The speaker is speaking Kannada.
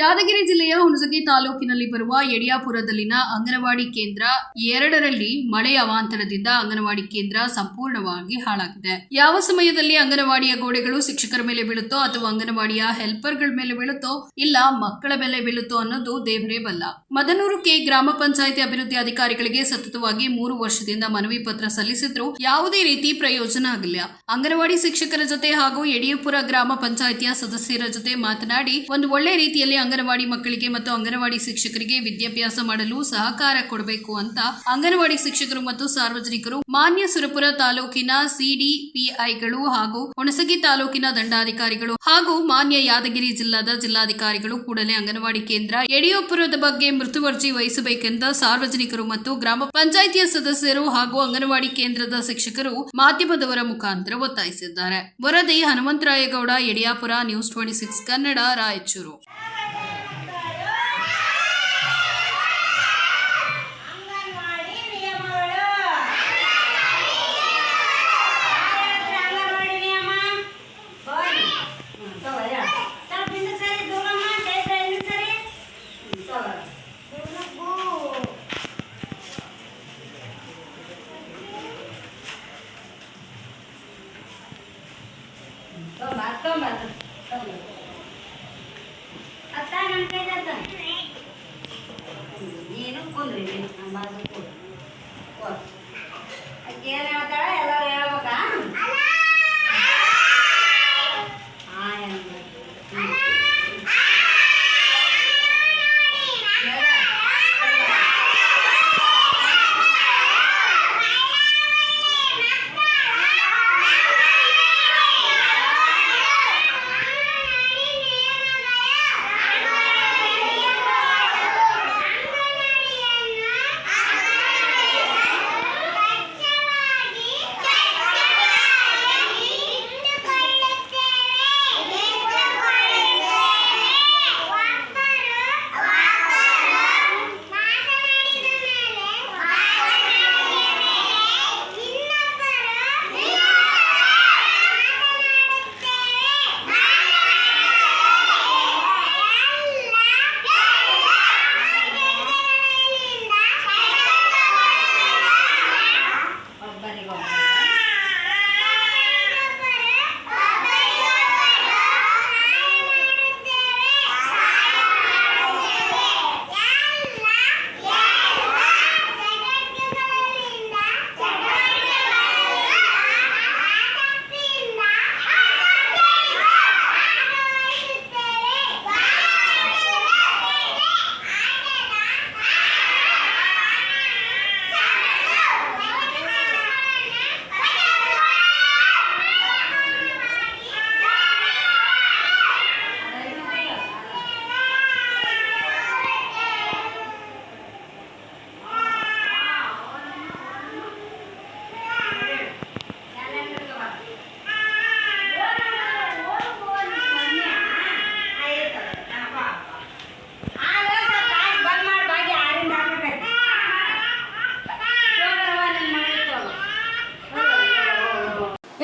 ಯಾದಗಿರಿ ಜಿಲ್ಲೆಯ ಹುಣಸಗಿ ತಾಲೂಕಿನಲ್ಲಿ ಬರುವ ಯಡಿಯಾಪುರದಲ್ಲಿನ ಅಂಗನವಾಡಿ ಕೇಂದ್ರ ಎರಡರಲ್ಲಿ ಮಳೆ ಅವಾಂತರದಿಂದ ಅಂಗನವಾಡಿ ಕೇಂದ್ರ ಸಂಪೂರ್ಣವಾಗಿ ಹಾಳಾಗಿದೆ. ಯಾವ ಸಮಯದಲ್ಲಿ ಅಂಗನವಾಡಿಯ ಗೋಡೆಗಳು ಶಿಕ್ಷಕರ ಮೇಲೆ ಬೀಳುತ್ತೋ ಅಥವಾ ಅಂಗನವಾಡಿಯ ಹೆಲ್ಪರ್ಗಳ ಮೇಲೆ ಬೀಳುತ್ತೋ ಇಲ್ಲ ಮಕ್ಕಳ ಮೇಲೆ ಬೀಳುತ್ತೋ ಅನ್ನೋದು ದೇವರೇ ಬಲ್ಲ. ಮದನೂರು ಕೆ ಗ್ರಾಮ ಪಂಚಾಯಿತಿ ಅಭಿವೃದ್ಧಿ ಅಧಿಕಾರಿಗಳಿಗೆ ಸತತವಾಗಿ ಮೂರು ವರ್ಷದಿಂದ ಮನವಿ ಪತ್ರ ಸಲ್ಲಿಸಿದ್ರು ಯಾವುದೇ ರೀತಿ ಪ್ರಯೋಜನ ಆಗಿಲ್ಲ ಅಂಗನವಾಡಿ ಶಿಕ್ಷಕರ ಜೊತೆ ಹಾಗೂ ಯಡಿಯೂಪುರ ಗ್ರಾಮ ಪಂಚಾಯಿತಿಯ ಸದಸ್ಯರ ಜೊತೆ ಮಾತನಾಡಿ, ಒಂದು ಒಳ್ಳೆ ರೀತಿಯಲ್ಲಿ ಅಂಗನವಾಡಿ ಮಕ್ಕಳಿಗೆ ಮತ್ತು ಅಂಗನವಾಡಿ ಶಿಕ್ಷಕರಿಗೆ ವಿದ್ಯಾಭ್ಯಾಸ ಮಾಡಲು ಸಹಕಾರ ಕೊಡಬೇಕು ಅಂತ ಅಂಗನವಾಡಿ ಶಿಕ್ಷಕರು ಮತ್ತು ಸಾರ್ವಜನಿಕರು ಮಾನ್ಯ ಸುರಪುರ ತಾಲೂಕಿನ ಸಿಡಿಪಿಐಗಳು ಹಾಗೂ ಹುಣಸಗಿ ತಾಲೂಕಿನ ದಂಡಾಧಿಕಾರಿಗಳು ಹಾಗೂ ಮಾನ್ಯ ಯಾದಗಿರಿ ಜಿಲ್ಲಾದ ಜಿಲ್ಲಾಧಿಕಾರಿಗಳು ಕೂಡಲೇ ಅಂಗನವಾಡಿ ಕೇಂದ್ರ ಯಡಿಯೂಪುರದ ಬಗ್ಗೆ ಮೃತುವರ್ಜಿ ವಹಿಸಬೇಕೆಂದ ಸಾರ್ವಜನಿಕರು ಮತ್ತು ಗ್ರಾಮ ಪಂಚಾಯಿತಿಯ ಸದಸ್ಯರು ಹಾಗೂ ಅಂಗನವಾಡಿ ಕೇಂದ್ರದ ಶಿಕ್ಷಕರು ಮಾಧ್ಯಮದವರ ಮುಖಾಂತರ ಒತ್ತಾಯಿಸಿದ್ದಾರೆ. ವರದಿ Hanumantharayagowda, Yadiyapura, news twenty six, Kannada, Raichur. ತಗೊಂಬ, ಅದ್ ತಗೊಂಬ, ಅದು. ತಗೊಂಬ. ಅತ್ತ ನನ್ನ ಕೈಲಿ ಅತ್ತ. ನೀನು ಕುಂದ್ರಿ ನೀನು ನಮ್ಮ ಬಾಜು ಕೂಡು. ಕೂಡು.